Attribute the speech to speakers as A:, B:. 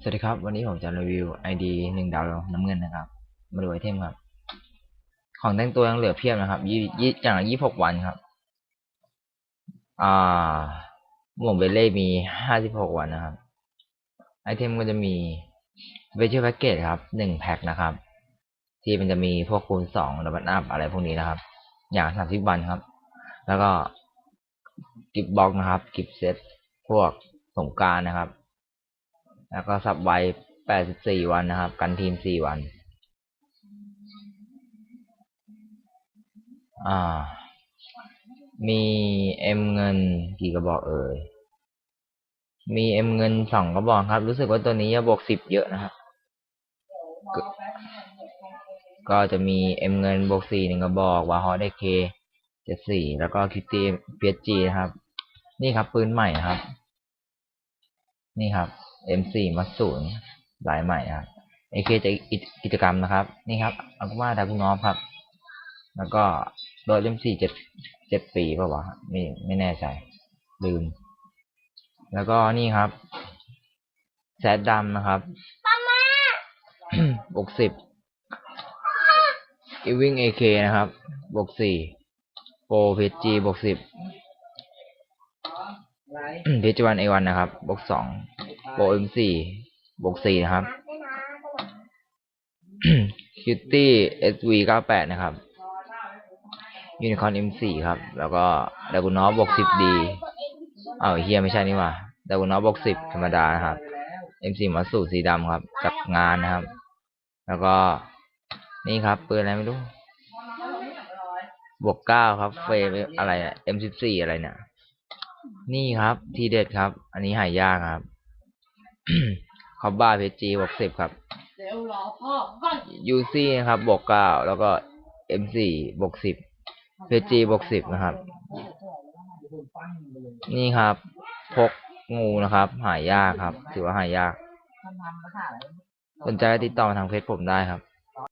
A: สวัสดีครับ วันนี้ผมจะรีวิว ID หนึ่งดาวน้ำเงินนะครับ มาดูไอเทมครับ ของแต่งตัวยังเหลือเพียบนะครับยี่ยี่อย่างยี่หกวันครับ อ่าหมวกเบลเล่มีห้าสิบหกวันนะครับ ไอเทมก็จะมีเวเจอร์แพ็กเกจครับหนึ่งแพ็คนะครับ ที่มันจะมีพวกคูณสองดับเบิลอัพอะไรพวกนี้นะครับ อย่างสามสิบวันครับ แล้วก็กิฟบ็อกนะครับ กิฟเซตพวกสงการนะครับ แล้วก็สับไว้แปดสิบสี่วันนะครับ กันทีมสี่วัน อ่า มีเอ็มเงินกี่กระบอกเอ่ย มีเอ็มเงินสองกระบอกครับ รู้สึกว่าตัวนี้จะบวกสิบเยอะนะครับก็ก็จะมีเอ็มเงินบวกสี่หนึ่งกระบอกวาฮอเดเคเจ็ดสี่แล้วก็คิตตี้เพียจีนะครับ นี่ครับปืนใหม่ครับ นี่ครับ M4 มัดศูนย์ลายใหม่ครับ AK จะกิจกรรมนะครับ นี่ครับอากุมาดากุนอฟครับ แล้วก็โดย M4 เจ็ดเจ็ดปีป่าวะไม่ไม่แน่ใจ ลืม แล้วก็นี่ครับแซดดำนะครับบวกสิบอีวิงเอเคนะครับ บวกสี่โปรเพจีบวกสิบเพจวันเอวันนะครับ บวกสอง โปรเอ็มสี่บวกสี่นะครับคิตตี้เอสวีเก้าแปดนะครับยูนิคอนเอ็มสี่ครับ แล้วก็ดากุนอฟบวกสิบดีอ้าเฮียไม่ใช่นี่ว่าดากุนอฟบวกสิบธรรมดานะครับเอ็มสี่มาสูสีดำครับจากงานนะครับ แล้วก็นี่ครับปืนอะไรไม่รู้บวกเก้าครับ เฟรมอะไรเอ็มสิบสี่อะไรเนี่ยนี่ครับ ทีเด็ดครับ อันนี้หายากครับ คอบบ้าเพจีบวกสิบครับ
B: เดี๋ยวรอพ่อก่อน
A: ยูซี่นะครับบวกเก้าแล้วก็เอ็มสี่บวกสิบเพจีบวกสิบนะครับ นี่ครับพกงูนะครับ หายากครับ ถือว่าหายาก
B: ทำทำภาษาอะไร
A: สนใจก็ติดต่อมาทางเฟซผมได้ครับ